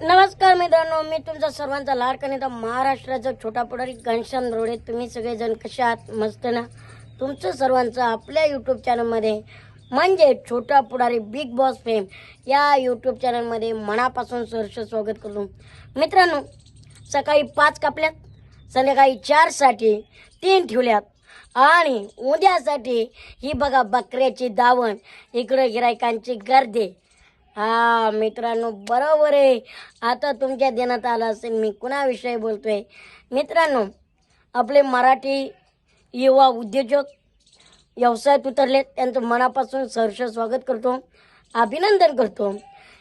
नमस्कार मित्रांनो मी तुमचा सर्वांचा लाडका नेता महाराष्ट्राचा छोटा पुढारी घनश्याम रोडे तुम्ही सगळेजण कसे आहात? मस्त ना? तुमचं सर्वांचं आपल्या यूट्यूब चॅनलमध्ये म्हणजे Chhota Pudhari Big Boss fame या यूट्यूब चॅनलमध्ये मनापासून सहर्ष स्वागत करतो. मित्रांनो सकाळी पाच कापल्यात संध्याकाळी चारसाठी तीन ठेवल्यात आणि उद्यासाठी ही बघा बकऱ्याची दावण इकडं गिरायकांची गर्दी. हा मित्रांनो बरोबर आहे. आता तुमच्या देण्यात आलं असेल मी कुणाविषयी बोलतोय? मित्रांनो आपले मराठी युवा उद्योजक व्यवसायात उतरले. त्यांचं मनापासून सहर्ष स्वागत करतो. अभिनंदन करतो.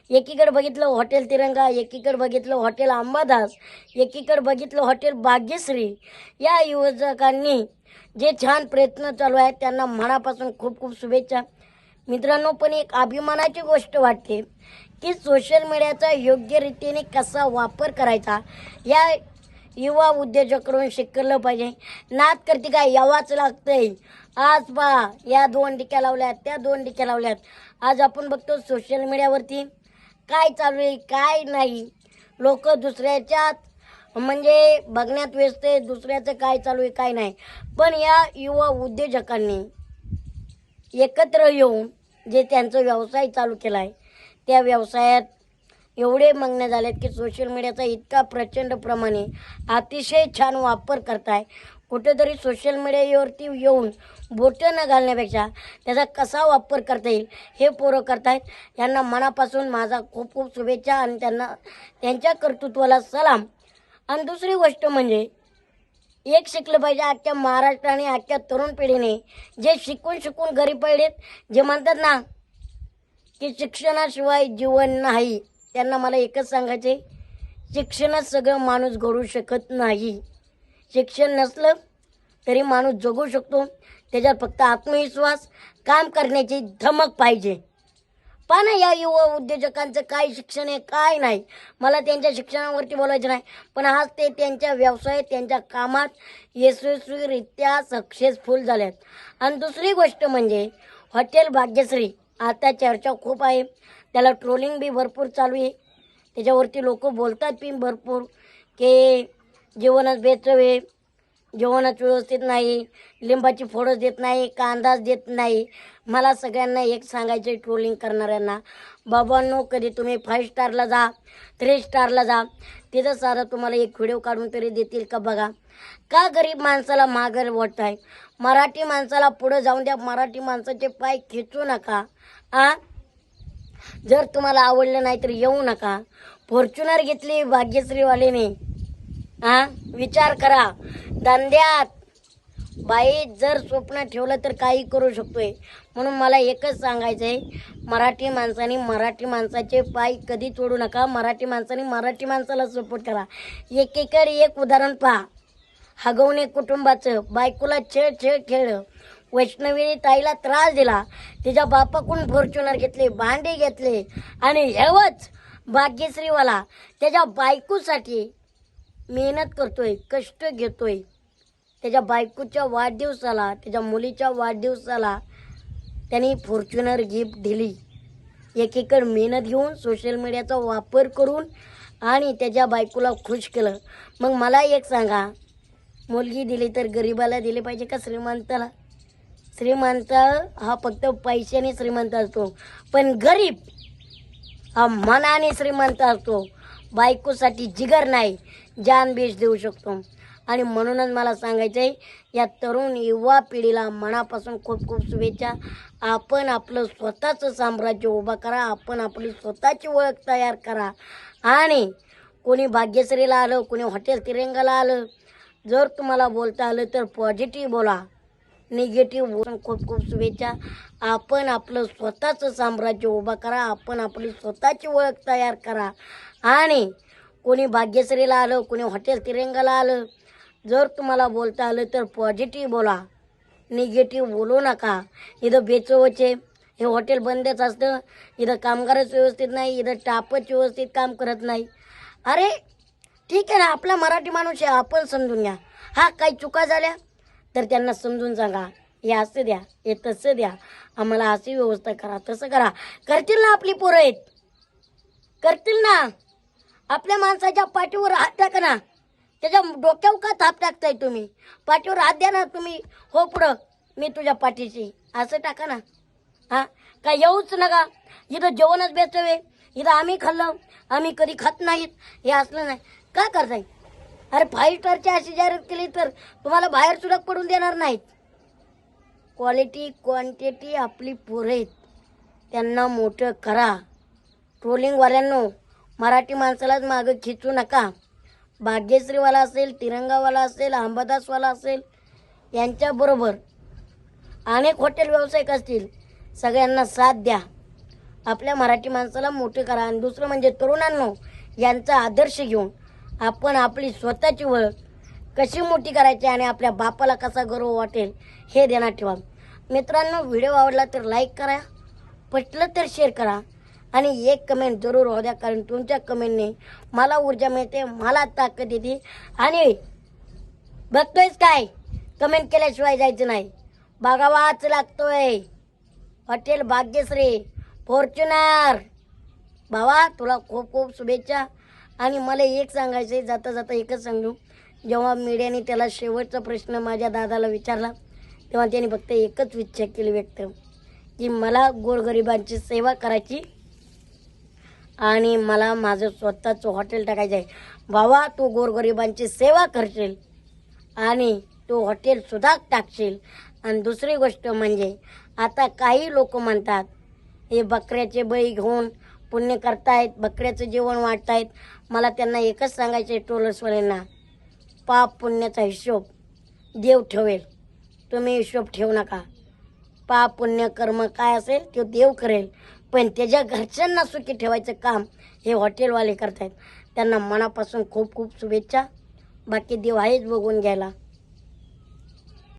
एकीकडे बघितलं हॉटेल तिरंगा एकीकडे बघितलं हॉटेल अंबादास एकीकडे बघितलं हॉटेल भाग्यश्री. या युवकांनी जे छान प्रयत्न चालू आहेत त्यांना मनापासून खूप खूप शुभेच्छा. मित्रांनो पण एक अभिमानाची गोष्ट वाटते की सोशल मीडियाचा योग्य रीतीने कसा वापर करायचा या युवा उद्योजकडून शिकलं पाहिजे. नाद करते काय यावाच लागतंय. आज पहा या दोन डिक्या लावल्यात त्या दोन डिक्या लावल्यात. आज आपण बघतो सोशल मीडियावरती काय चालू आहे काय नाही. लोक दुसऱ्याच्यात म्हणजे बघण्यात व्यस्त आहे दुसऱ्याचं काय चालू आहे काय नाही. पण या युवा उद्योजकांनी एकत्र येऊन जे त्यांचा व्यवसाय चालू केला आहे त्या व्यवसायात एवढे मग्न आहेत की सोशल मीडियाचा इतका प्रचंड प्रमाणे अतिशय छान वापर करताय. कुठेतरी सोशल मीडियावरती येऊन बोटं न घालण्यापेक्षा त्याचा कसा वापर करता येईल हे पोरं करतायत. यांना मनापासून माझा खूप खूप शुभेच्छा आणि त्यांना त्यांच्या कर्तृत्वाला सलाम. आणि दुसरी गोष्ट म्हणजे एक शिकलं पाहिजे आजच्या महाराष्ट्राने आजच्या तरुण पिढीने. जे शिकून शिकून घरी पडलेत जे म्हणतात ना की शिक्षणाशिवाय जीवन नाही त्यांना मला एकच सांगायचे शिक्षणात सगळं माणूस घडू शकत नाही. शिक्षण नसलं तरी माणूस जगू शकतो. त्याच्यात फक्त आत्मविश्वास काम करण्याची धमक पाहिजे. पहा या युवा उद्योजकांचं काय शिक्षण आहे काय नाही? मला त्यांच्या शिक्षणावरती बोलायचं नाही. पण आज ते त्यांच्या व्यवसायात त्यांच्या कामात यशस्वीरित्या सक्सेसफुल झाल्यात आणि दुसरी गोष्ट म्हणजे हॉटेल भाग्यश्री आता चर्चा खूप आहे. त्याला ट्रोलिंग बी भरपूर चालू आहे. त्याच्यावरती लोक बोलतात बी भरपूर की जीवनच बेचव आहे जेवणच व्यवस्थित नाही लिंबाची फोडच देत नाही कांदाच देत नाही. मला सगळ्यांना एक सांगायचं आहे ट्रोलिंग करणाऱ्यांना बाबांनो कधी तुम्ही फाईव्ह स्टारला जा थ्री स्टारला जा. तिथं सारं तुम्हाला एक व्हिडिओ काढून तरी देतील का बघा? का गरीब माणसाला माघार वाटत आहे मराठी माणसाला पुढं जाऊन द्या. मराठी माणसाचे पाय खेचू नका. आ? जर तुम्हाला आवडलं नाही तर येऊ नका. फॉर्च्युनर घेतली भाग्यश्रीवालेने. हा? विचार करा. धंद्यात बाई जर स्वप्न ठेवलं तर काही करू शकतोय. म्हणून मला एकच सांगायचं आहे मराठी माणसाने मराठी माणसाचे पाय कधी तोडू नका. मराठी माणसाने मराठी माणसाला सपोर्ट करा. एकीकडे एक उदाहरण पहा. हगवणे कुटुंबाचं बायकोला छेळ छेळ खेळलं वैष्णवीने ताईला त्रास दिला. तिच्या बापाकडून फॉर्च्युनर घेतले भांडे घेतले. आणि हेवच भाग्यश्रीवाला त्याच्या बायकोसाठी मेहनत करतोय कष्ट घेतोय. त्याच्या बायकोच्या वाढदिवसाला त्याच्या मुलीच्या वाढदिवसाला त्यांनी फॉर्च्युनर गिफ्ट दिली. एकीकडे मेहनत घेऊन सोशल मीडियाचा वापर करून आणि त्याच्या बायकोला खुश केलं. मग मला एक सांगा मुलगी दिली तर गरिबाला दिली पाहिजे का श्रीमंताला? श्रीमंत हा फक्त पैशाने श्रीमंत असतो पण गरीब हा मनाने श्रीमंत असतो. बायकोसाठी जिगर नाही जान बीज देऊ शकतो. आणि म्हणूनच मला सांगायचं आहे या तरुण युवा पिढीला मनापासून खूप खूप शुभेच्छा. आपण आपलं स्वतःचं साम्राज्य उभं करा आपण आपली स्वतःची ओळख तयार करा. आणि कोणी भाग्यश्रीला आलं कोणी हॉटेल तिरंगाला आलं जर तुम्हाला बोलता आलं तर पॉझिटिव्ह बोला. निगेटिव्ह खूप खूप शुभेच्छा. आपण आपलं स्वतःचं साम्राज्य उभं करा. आपण आपली स्वतःची ओळख तयार करा. आणि कोणी भाग्यश्रीला आलं कोणी हॉटेल तिरंगाला आलं जर तुम्हाला बोलता आलं तर पॉझिटिव्ह बोला. निगेटिव्ह बोलू नका. इथं बेचवचे हे हॉटेल बंदच असतं. इथं कामगारच व्यवस्थित नाही इथं टापच व्यवस्थित काम करत नाही. अरे ठीक आहे ना आपला मराठी माणूस आहे आपण समजून घ्या. हा काही चुका झाल्या? तर त्यांना समजून सांगा हे असं द्या हे तसं द्या. आम्हाला अशी व्यवस्था करा तसं करा. करतील ना आपली पोरं आहेत? करतील ना? आपल्या माणसाच्या पाठीवर हात टाका ना. त्याच्या डोक्यावर का थाप टाकताय तुम्ही? पाठीवर हात द्या ना तुम्ही. हो पुढं मी तुझ्या पाठीशी. असं टाका ना. हा? काय येऊच नका. इथं जेवणच बेचवे इथं आम्ही खाल्लं. आम्ही कधी खात नाहीत. हे असलं नाही. का करताय? अरे फाईव्ह स्टारची अशी जाहिरात केली तर तुम्हाला बाहेर सुद्धा पडून देणार नाहीत. क्वालिटी क्वांटिटी आपली पोरं आहेत. त्यांना मोठं करा. ट्रोलिंगवाल्यांनो मराठी माणसालाच मागं खिचू नका. भाग्यश्रीवाला असेल तिरंगावाला असेल अंबादासवाला असेल यांच्याबरोबर अनेक हॉटेल व्यावसायिक असतील. सगळ्यांना साथ द्या. आपल्या मराठी माणसाला मोठे करा. आणि दुसरं म्हणजे तरुणांनो यांचा आदर्श घेऊन आपण आपली स्वतःची ओळख कशी मोठी करायची आणि आपल्या बापाला कसा गर्व वाटेल हे देण्यात ठेवा. मित्रांनो व्हिडिओ आवडला तर लाईक करा पटलं तर शेअर करा आणि एक कमेंट जरूर होऊ द्या कारण तुमच्या कमेंटने मला ऊर्जा मिळते मला ताकद येते आणि बघतोयच काय? कमेंट केल्याशिवाय जायचं नाही. बघावाच लागतोय. हॉटेल भाग्यश्री फॉर्च्युनर भावा तुला खूप खूप शुभेच्छा. आणि मला एक सांगायचं आहे जाता जाता एकच सांगू. जेव्हा मीडियाने त्याला शेवटचा प्रश्न माझ्या दादाला विचारला तेव्हा त्याने फक्त एकच इच्छा केली व्यक्त की मला गोरगरिबांची सेवा करायची आणि मला माझं स्वतःचं हॉटेल टाकायचं आहे. भावा तू गोरगरिबांची सेवा करशील आणि तू हॉटेलसुद्धा टाकशील. आणि दुसरी गोष्ट म्हणजे आता काही लोक म्हणतात हे बकऱ्याचे बळी घेऊन पुण्य करतायत बकऱ्याचं जेवण वाटतायत मला त्यांना एकच सांगायचं आहे टोलसवाल्यांना. पाप पुण्याचा हिशोब देव ठेवेल. तुम्ही हिशोब ठेवू नका. पाप पुण्य कर्म काय असेल ते देव करेल. पण त्याच्या घरच्यांना सुखी ठेवायचं काम हे हॉटेलवाले करतायत. त्यांना मनापासून खूप खूप शुभेच्छा. बाकी देव आहेच बघून घ्यायला.